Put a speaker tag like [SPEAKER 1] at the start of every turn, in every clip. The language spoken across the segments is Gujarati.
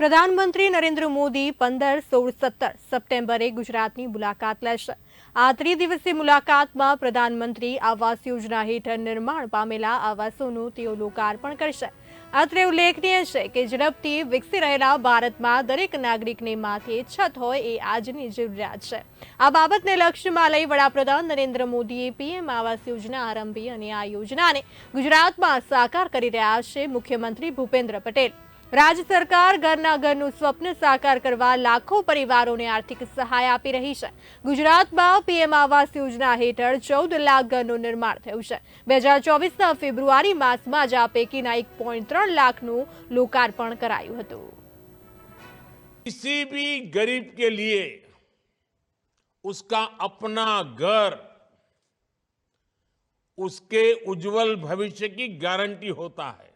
[SPEAKER 1] પ્રધાનમંત્રી નરેન્દ્ર મોદી પંદર, સોળ, સત્તર સપ્ટેમ્બરે ગુજરાતની મુલાકાત લેશે. આ ત્રિદિવસીય મુલાકાતમાં પ્રધાનમંત્રી આવાસ યોજના હેઠળ નિર્માણ પામેલા આવાસોનું તેઓ લોકાર્પણ કરશે. અત્રે ઉલ્લેખનીય છે કે ઝડપથી વિકસી રહેલા ભારતમાં દરેક નાગરિકને માથે છત હોય એ આજની જરૂરિયાત છે. આ બાબતને લક્ષ્યમાં લઈ વડાપ્રધાન નરેન્દ્ર મોદીએ પીએમ આવાસ યોજના આરંભી અને આ યોજનાને ગુજરાતમાં સાકાર કરી રહ્યા છે મુખ્યમંત્રી ભૂપેન્દ્ર પટેલ. રાજ્ય સરકાર ઘરના ઘરનું સ્વપ્ન સાકાર કરવા લાખો પરિવારોને આર્થિક સહાય આપી રહી છે ગુજરાતમાં પીએમ આવાસ યોજના હેઠળ ચૌદ લાખ ઘરનું નિર્માણ થયું છે બે હજાર ચોવીસના ફેબ્રુઆરી માસમાં જ આ પૈકીના એક પોઈન્ટ ત્રણ લાખનું લોકાર્પણ કરાયું હતું
[SPEAKER 2] किसी भी गरीब के लिए उसका अपना घर उसके उज्जवल भविष्य की गारंटी होता है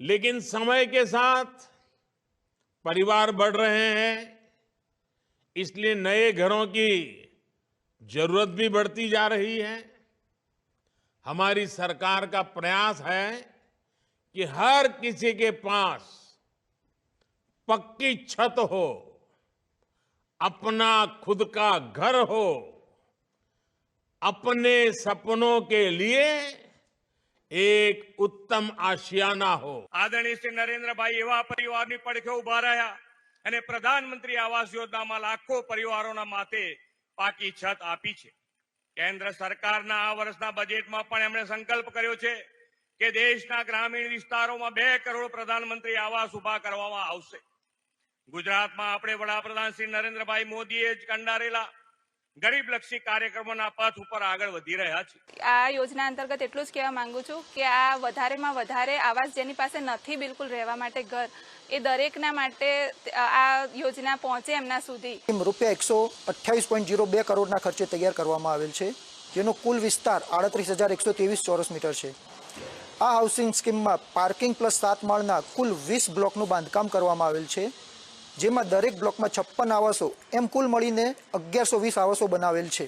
[SPEAKER 2] लेकिन समय के साथ परिवार बढ़ रहे हैं, इसलिए नए घरों की ज़रूरत भी बढ़ती जा रही है। हमारी सरकार का प्रयास है कि हर किसी के पास पक्की छत हो, अपना खुद का घर हो, अपने सपनों के लिए એક ઉત્તમ આશિયાના હો.
[SPEAKER 3] આદરણીય શ્રી નરેન્દ્રભાઈ, એવા પરિવારની પડખે ઊભા રહ્યા અને પ્રધાનમંત્રી આવાસ યોજનામાં લાખો પરિવારોના માથે પાકી છત આપી છે. કેન્દ્ર સરકારના આ વર્ષના બજેટમાં પણ એમણે સંકલ્પ કર્યો છે કે દેશના ગ્રામીણ વિસ્તારોમાં બે કરોડ પ્રધાનમંત્રી આવાસ ઊભા કરવામાં આવશે. ગુજરાતમાં આપણે વડાપ્રધાન શ્રી નરેન્દ્રભાઈ મોદીએ જ કંડારેલા ગરીબલક્ષી કાર્યક્રમોના પથ ઉપર આગળ વધી રહ્યા છે.
[SPEAKER 4] આ યોજના અંતર્ગત એટલું જ કહેવા માંગુ છું કે આ વધારેમાં વધારે આવાસ જેની પાસે નથી બિલકુલ રહેવા માટે ઘર એ દરેકના માટે આ યોજના પહોંચે એમના સુધી.
[SPEAKER 5] રૂપિયા એકસો અઠ્યાવીસ પોઈન્ટ જીરો બે કરોડના ખર્ચે તૈયાર કરવામાં આવેલ છે જેનો કુલ વિસ્તાર આડત્રીસ હજાર એકસો ત્રેવીસ ચોરસ મીટર છે. આ હાઉસિંગ સ્કીમમાં પાર્કિંગ પ્લસ સાત માળના કુલ વીસ બ્લોકનું બાંધકામ કરવામાં આવેલ છે. જેમાં દરેક બ્લોકમાં છપ્પન આવાસો એમ કુલ મળીને અગિયારસો વીસ આવાસો બનાવેલ છે.